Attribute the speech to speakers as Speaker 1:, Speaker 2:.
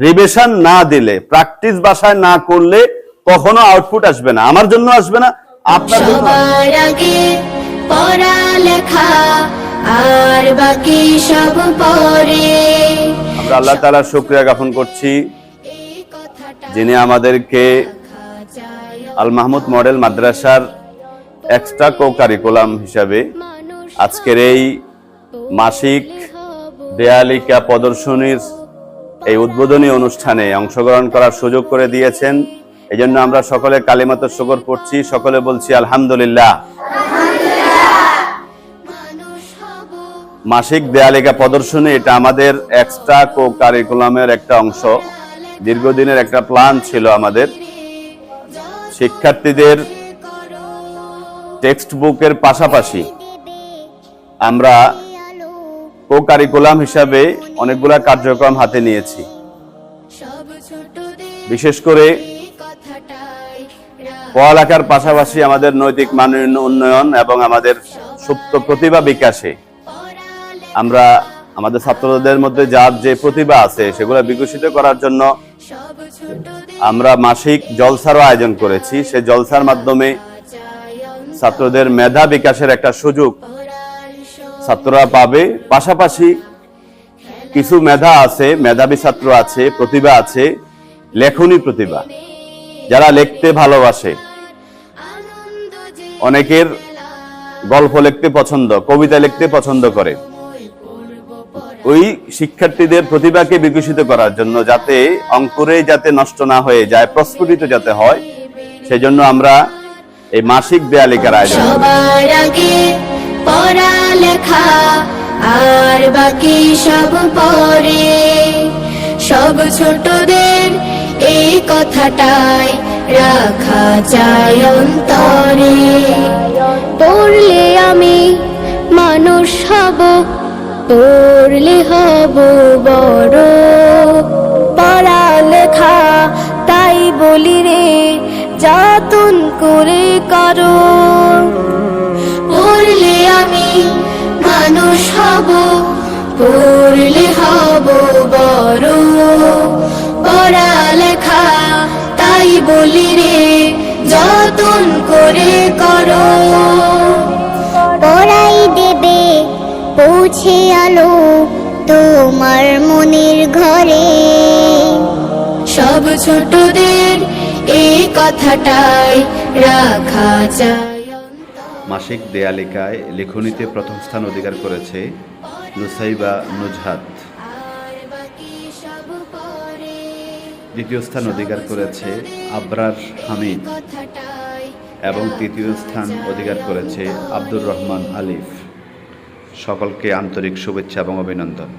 Speaker 1: Revision না দিলে practice বাসায় না করলে কখনো আউটপুট আসবে না আমার জন্য আসবে না আপনার জন্য আসবে।
Speaker 2: সবার আগে পড়ালেখা আর বাকি সব পরে
Speaker 1: আমরা আল্লাহ তাআলার শুকরিয়া জ্ঞাপন করছি যিনি আমাদেরকে আল মাহমুদ মডেল মাদ্রাসার এক্সট্রা কো কারিকুলাম হিসাবে আজকের এই মাসিক দেয়ালিকা প্রদর্শনীর এই উদ্বোধনী অনুষ্ঠানে অংশগ্রহণ করার সুযোগ করে দিয়েছেন। এই জন্য আমরা সকলে কালিমাত শকর পড়ছি, সকলে বলছি আলহামদুলিল্লাহ। মাসিক দেয়ালিকা প্রদর্শনী এটা আমাদের এক্সট্রা কো কারিকুলামের একটা অংশ। দীর্ঘদিনের একটা প্ল্যান ছিল আমাদের। শিক্ষার্থীদের টেক্সট বুকের পাশাপাশি আমরা কো কারিকুলাম হিসাবে অনেকগুলা কার্যক্রম হাতে নিয়েছি। বিশেষ করে পড়ালেখার পাশাপাশি আমাদের নৈতিক মান উন্নয়ন এবং আমাদের সুপ্ত প্রতিভা বিকাশে। আমরা আমাদের ছাত্রদের মধ্যে যার যে প্রতিভা আছে সেগুলো বিকশিত করার জন্য আমরা মাসিক জলসারও আয়োজন করেছি। সেই জলসার মাধ্যমে ছাত্রদের মেধা বিকাশের একটা সুযোগ ছাত্ররা পাবে। পাশাপাশি কিছু মেধা আছে, মেধাবী ছাত্র আছে, প্রতিভা আছে, লেখনী প্রতিভা, যারা লিখতে ভালোবাসে। অনেকের গল্প লিখতে পছন্দ, কবিতা লিখতে পছন্দ করে। ওই শিক্ষার্থীদের প্রতিভাকে বিকশিত করার জন্য যাতে অঙ্কুরে যাতে নষ্ট না হয়ে যায়, প্রস্ফুটিত যাতে হয়, সেজন্য আমরা এই মাসিক দেয়ালিকার আয়োজন
Speaker 2: পড়ালেখা, আর বাকি সব পরে সব ছোটদের এই কথাটাই রাখা যায় অন্তরে। পড়লে আমি মানুষ হব, পড়লে হব বড়। পড়ালেখা, তাই বলি রে যাতন করে করো। পড়লে আমি মানুষ হব পড়লে হব বড়। পড়ালেখা তাই বলি রে যতন করে করো।
Speaker 3: পড়াই দেবে পৌঁছে আলো তোমার মনের ঘরে।
Speaker 2: সব ছোটদের এই কথাটাই রাখা যায়
Speaker 1: মাসিক দেয়ালিকায় লেখনীতে প্রথম স্থান অধিকার করেছে নুসাইবা নুজহাত। দ্বিতীয় স্থান অধিকার করেছে আবরার হামিদ এবং তৃতীয় স্থান অধিকার করেছে আব্দুর রহমান আলিফ। সকলকে আন্তরিক শুভেচ্ছা এবং অভিনন্দন।